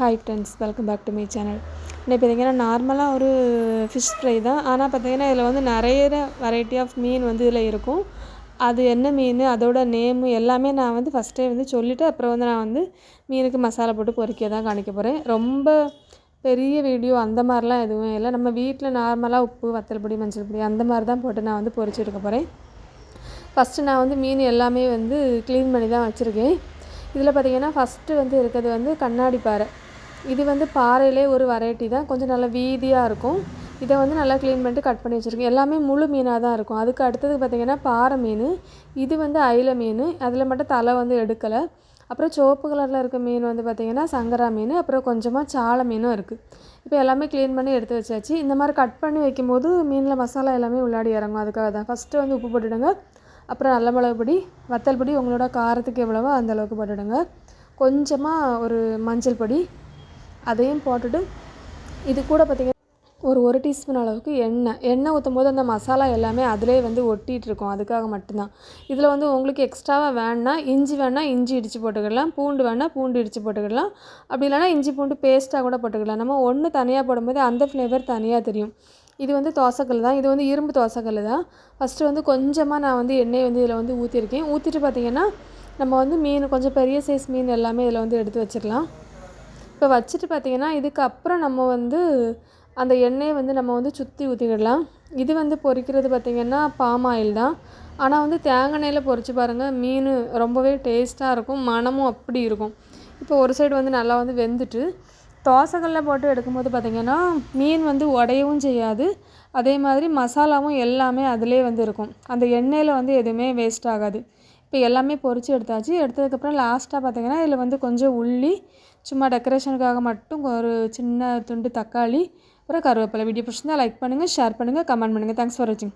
Hi friends welcome back to my channel இன்னைக்கு பார்த்தீங்கன்னா நார்மலாக ஒரு ஃபிஷ் ஃப்ரை தான். ஆனால் பார்த்தீங்கன்னா இதில் வந்து நிறைய வெரைட்டி ஆஃப் மீன் வந்து இதில் இருக்கும். அது என்ன மீன் அதோட நேமு எல்லாமே நான் வந்து ஃபஸ்ட்டே வந்து சொல்லிவிட்டு அப்புறம் வந்து நான் வந்து மீனுக்கு மசாலா போட்டு பொரிக்க தான் காணிக்க போகிறேன் ரொம்ப பெரிய வீடியோ அந்த மாதிரிலாம் எதுவும் இல்லை. நம்ம வீட்டில் நார்மலாக உப்பு வத்தல் பொடி மஞ்சள் பொடி அந்த மாதிரி தான் போட்டு நான் வந்து பொறிச்சு எடுக்க போகிறேன் ஃபஸ்ட்டு நான் வந்து மீன் எல்லாமே வந்து க்ளீன் பண்ணி தான் வச்சுருக்கேன். இதில் பார்த்தீங்கன்னா ஃபஸ்ட்டு வந்து இருக்கிறது வந்து கண்ணாடி பாறை. இது வந்து பாறையிலே ஒரு வெரைட்டி தான். கொஞ்சம் நல்லா வீதியாக இருக்கும். இதை வந்து நல்லா க்ளீன் பண்ணிட்டு கட் பண்ணி வச்சுருக்கேன். எல்லாமே முழு மீனாக தான் இருக்கும். அதுக்கு அடுத்தது பார்த்திங்கன்னா பாறை மீன். இது வந்து அயில மீன். அதில் மட்டும் தலை வந்து எடுக்கலை. அப்புறம் சிவப்பு கலரில் இருக்க மீன் வந்து பார்த்திங்கன்னா சங்கரா மீன். அப்புறம் கொஞ்சமாக சாலை மீனும் இருக்குது இப்போ எல்லாமே க்ளீன் பண்ணி எடுத்து வச்சாச்சு. இந்த மாதிரி கட் பண்ணி வைக்கும்போது மீனில் மசாலா எல்லாமே உள்ளாடி இறங்கும். அதுக்காக தான். ஃபஸ்ட்டு வந்து உப்பு போட்டுவிடுங்க அப்புறம் நல்ல மிளகு பொடி வத்தல் பொடி உங்களோட காரத்துக்கு எவ்வளவோ அந்தளவுக்கு போட்டுவிடுங்க கொஞ்சமாக ஒரு மஞ்சள் பொடி அதையும் போட்டுட்டு இது கூட பார்த்திங்கன்னா ஒரு ஒரு டீஸ்பூன் அளவுக்கு எண்ணெய். எண்ணெய் ஊற்றும் போது அந்த மசாலா எல்லாமே அதிலே வந்து ஒட்டிகிட்டு இருக்கும் அதுக்காக மட்டும்தான். இதில் வந்து உங்களுக்கு எக்ஸ்ட்ராவாக வேணா இஞ்சி வேணால் இஞ்சி இடித்து போட்டுக்கிடலாம். பூண்டு வேணால் பூண்டு இடித்து போட்டுக்கிடலாம். அப்படி இல்லைனா இஞ்சி பூண்டு பேஸ்ட்டாக கூட போட்டுக்கலாம் நம்ம ஒன்று தனியாக போடும்போது அந்த ஃப்ளேவர் தனியாக தெரியும். இது வந்து தோசைக்கல் தான். இது வந்து இரும்பு தோசைக்கல் தான். ஃபஸ்ட்டு வந்து கொஞ்சமாக நான் வந்து எண்ணெய் வந்து இதில் வந்து ஊற்றிருக்கேன் ஊற்றிட்டு பார்த்திங்கன்னா நம்ம வந்து மீன் கொஞ்சம் பெரிய சைஸ் மீன் எல்லாமே இதில் வந்து எடுத்து வச்சிடலாம். இப்போ வச்சுட்டு பார்த்திங்கன்னா இதுக்கப்புறம் நம்ம வந்து அந்த எண்ணெயை வந்து நம்ம வந்து சுற்றி ஊற்றிக்கிடலாம் இது வந்து பொரிக்கிறது பார்த்திங்கன்னா பாம் ஆயில் தான். ஆனால் வந்து தேங்காய் எண்ணெயில் பொரிச்சு பாருங்கள் மீன் ரொம்பவே டேஸ்ட்டாக இருக்கும் மனமும் அப்படி இருக்கும். இப்போ ஒரு சைடு வந்து நல்லா வந்து வெந்துட்டு தோசைகளில் போட்டு எடுக்கும்போது பார்த்திங்கன்னா மீன் வந்து உடையவும் செய்யாது. அதே மாதிரி மசாலாவும் எல்லாமே அதிலே வந்து இருக்கும். அந்த எண்ணெயில் வந்து எதுவுமே வேஸ்ட் ஆகாது. இப்போ எல்லாமே பொரித்து எடுத்தாச்சு. எடுத்ததுக்கப்புறம் லாஸ்ட்டாக பார்த்திங்கன்னா இதில் வந்து கொஞ்சம் உள்ளி சும்மா டெக்கரேஷனுக்காக மட்டும் ஒரு சின்ன துண்டு தக்காளி அப்புறம் கருவேப்பிலை. வீடியோ பிடிச்சிருந்தா லைக் பண்ணுங்கள் ஷேர் பண்ணுங்கள் கமெண்ட் பண்ணுங்கள் தேங்க்ஸ் ஃபார் வாட்சிங்